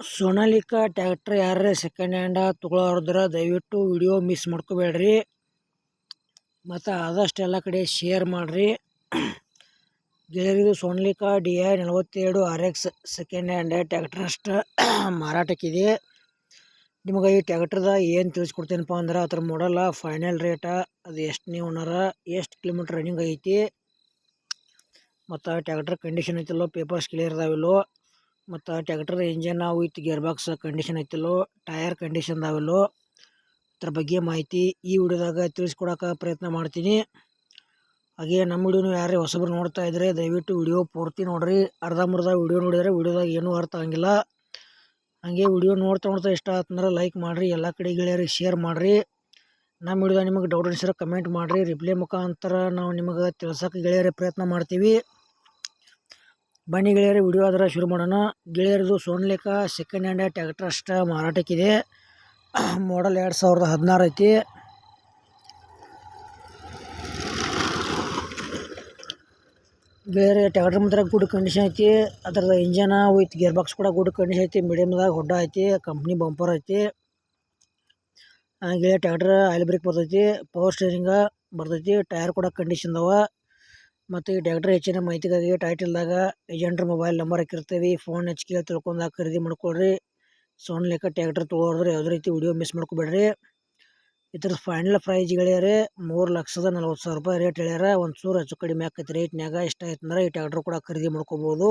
Sonalika tractor ಯಾರೇ second hand ತೊಗೊಳೋರಿದ್ರೆ ದಯವಿಟ್ಟು ವಿಡಿಯೋ ಮಿಸ್ ಮಾಡ್ಕೋಬೇಡ್ರಿ. ಮತ್ತು ಆದಷ್ಟು ಎಲ್ಲ ಕಡೆ ಶೇರ್ ಮಾಡಿರಿ. ಗೆಳೆಯರಿದು ಸೋನಾಲಿಕಾ ಡಿ ಐ ನಲವತ್ತೆರಡು R X second hand tractor ಮಾರಾಟಕ್ಕಿದೆ. ನಿಮಗೆ ಈ ಟ್ಯಾಕ್ಟ್ರದ ಏನು ತಿಳಿಸ್ಕೊಡ್ತೀನಪ್ಪ ಅಂದ್ರೆ ಅದ್ರ ಮಾಡಲ್ಲ ಫೈನಲ್ ರೇಟ ಅದು ಎಷ್ಟು ನೀವು ಓನರ ಎಷ್ಟು ಕಿಲೋಮೀಟ್ರ್ ರನ್ನಿಂಗ್ ಐತಿ, ಮತ್ತು ಟ್ಯಾಕ್ಟ್ರ್ ಕಂಡೀಷನ್ ಐತಿಲ್ಲೋ ಪೇಪರ್ಸ್ ಕ್ಲಿಯರ್ ಇದಾವಿಲ್ಲೋ ಮತ್ತು tractor engine with gear box condition ಐತಿಲ್ಲೋ tyre condition ಅದಾವೆಲ್ಲೋ ಅದ್ರ ಬಗ್ಗೆ ಮಾಹಿತಿ ಈ ವಿಡಿಯೋದಾಗ ತಿಳಿಸ್ಕೊಡೋಕೆ ಪ್ರಯತ್ನ ಮಾಡ್ತೀನಿ. ಹಾಗೆ ನಮ್ಮ ವಿಡಿಯೋನು ಯಾರೇ ಹೊಸಬ್ರು ನೋಡ್ತಾ ಇದ್ದರೆ ದಯವಿಟ್ಟು ವಿಡಿಯೋ ಪೂರ್ತಿ ನೋಡಿರಿ. ಅರ್ಧಂಬರ್ಧ ವಿಡಿಯೋ ನೋಡಿದರೆ ವಿಡಿಯೋದಾಗ ಏನೂ ಅರ್ಥ ಆಗಂಗಿಲ್ಲ. ಹಾಗೆ ವಿಡಿಯೋ ನೋಡ್ತಾ ನೋಡ್ತಾ ಇಷ್ಟ ಆತಂದ್ರೆ ಲೈಕ್ ಮಾಡಿರಿ, ಎಲ್ಲ ಕಡೆ ಗೆಳೆಯರಿಗೆ ಶೇರ್ ಮಾಡಿರಿ. ನಮ್ಮ ವಿಡಿಯೋದಾಗ ನಿಮಗೆ ಡೌಟ್ ಅನಿಸಿರೋ ಕಮೆಂಟ್ ಮಾಡಿರಿ. ರಿಪ್ಲೈ ಮುಖಾಂತರ ನಾವು ನಿಮಗೆ ತಿಳ್ಸೋಕೆ ಗೆಳೆಯರೇ ಪ್ರಯತ್ನ ಮಾಡ್ತೀವಿ. ಬನ್ನಿ ಗೆಳೆಯರೇ, ವಿಡಿಯೋ ಅದರ ಶುರು ಮಾಡೋಣ. ಗೆಳೆಯರದು ಸೋನ್ಲೇಕ ಸೆಕೆಂಡ್ ಹ್ಯಾಂಡ್ ಟ್ಯಾಕ್ಟರ್ ಅಷ್ಟ ಮಾರಾಟಕ್ಕಿದೆ. ಮಾಡಲ್ ಎರಡು ಸಾವಿರದ ಹದಿನಾರು ಐತಿ. ಗೆಳೆಯರೇ ಟ್ಯಾಕ್ಟರ್ ಮಾತ್ರ ಗುಡ್ ಕಂಡೀಷನ್ ಐತಿ. ಅದ್ರದ್ದು ಇಂಜನ ವಿತ್ ಗೇರ್ ಬಾಕ್ಸ್ ಕೂಡ ಗುಡ್ ಕಂಡೀಷನ್ ಐತಿ. ಮೀಡಿಯಮ್ದಾಗ ಹೊಡ್ಡ ಐತಿ. ಕಂಪ್ನಿ ಬಂಪರ್ ಐತಿ. ಗೆಳೆಯ ಟ್ಯಾಕ್ಟರ್ ಆಯಿಲ್ ಬ್ರೇಕ್ ಬರ್ತೈತಿ. ಪವರ್ ಸ್ಟೇರಿಂಗ ಬರ್ತೈತಿ. ಟೈರ್ ಕೂಡ ಕಂಡೀಷನ್ ಅದಾವ. ಮತ್ತು ಈ ಟ್ಯಾಕ್ಟರ್ ಹೆಚ್ಚಿನ ಮಾಹಿತಿಗಾಗಿ ಟೈಟಲ್ದಾಗ ಏಜೆಂಟ್ರ ಮೊಬೈಲ್ ನಂಬರ್ ಹಾಕಿರ್ತೀವಿ. ಫೋನ್ ಹೆಚ್ಚಿಗೆ ತಿಳ್ಕೊಂಡಾಗ ಖರೀದಿ ಮಾಡ್ಕೊಳ್ರಿ ಸೋನ್ ಲೆಕ್ಕ ಟ್ಯಾಕ್ಟರ್ ತೊಗೊಳೋದ್ರೆ ಯಾವುದೇ ರೀತಿ ವಿಡಿಯೋ ಮಿಸ್ ಮಾಡ್ಕೊಬೇಡ್ರಿ. ಇದ್ರ ಫೈನಲ್ ಪ್ರೈಸ್ ಗೆಳೆಯರೆ ಮೂರು ಲಕ್ಷದ ನಲ್ವತ್ತು ಸಾವಿರ ರೂಪಾಯಿ ರೇಟ್ ಹೇಳ್ಯಾರ ಒಂದು ಚೂರು ಹೆಚ್ಚು ಕಡಿಮೆ ಆಕೈತಿ. ರೇಟ್ನ್ಯಾಗ ಇಷ್ಟ ಆಯ್ತಂದ್ರೆ ಈ ಟ್ಯಾಕ್ಟರ್ ಕೂಡ ಖರೀದಿ ಮಾಡ್ಕೋಬೋದು.